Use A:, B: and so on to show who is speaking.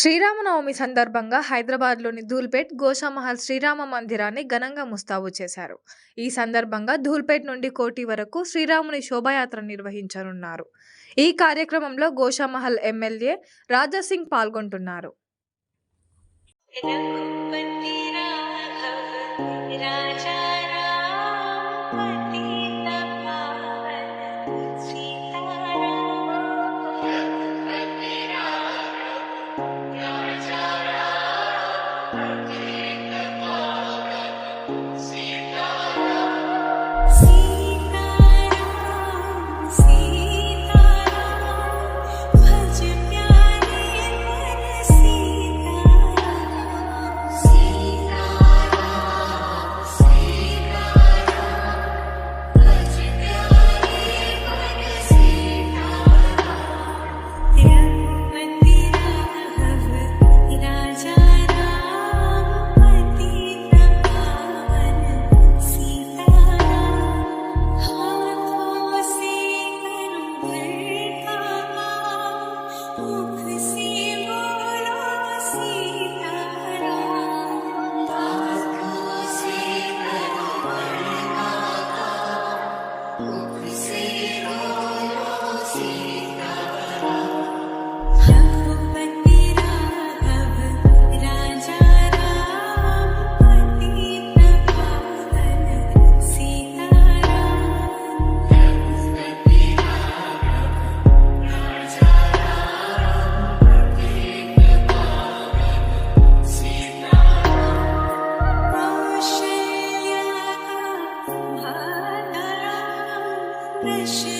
A: శ్రీరామనవమి సందర్భంగా హైదరాబాద్లోని ధూల్పేట్ గోషామహల్ శ్రీరామ మందిరాన్ని ఘనంగా ముస్తాబు చేశారు. ఈ సందర్భంగా ధూల్పేట్ నుండి కోటి వరకు శ్రీరాముని శోభాయాత్ర నిర్వహించనున్నారు. ఈ కార్యక్రమంలో గోషామహల్ ఎమ్మెల్యే రాజాసింగ్ పాల్గొంటున్నారు.
B: precious.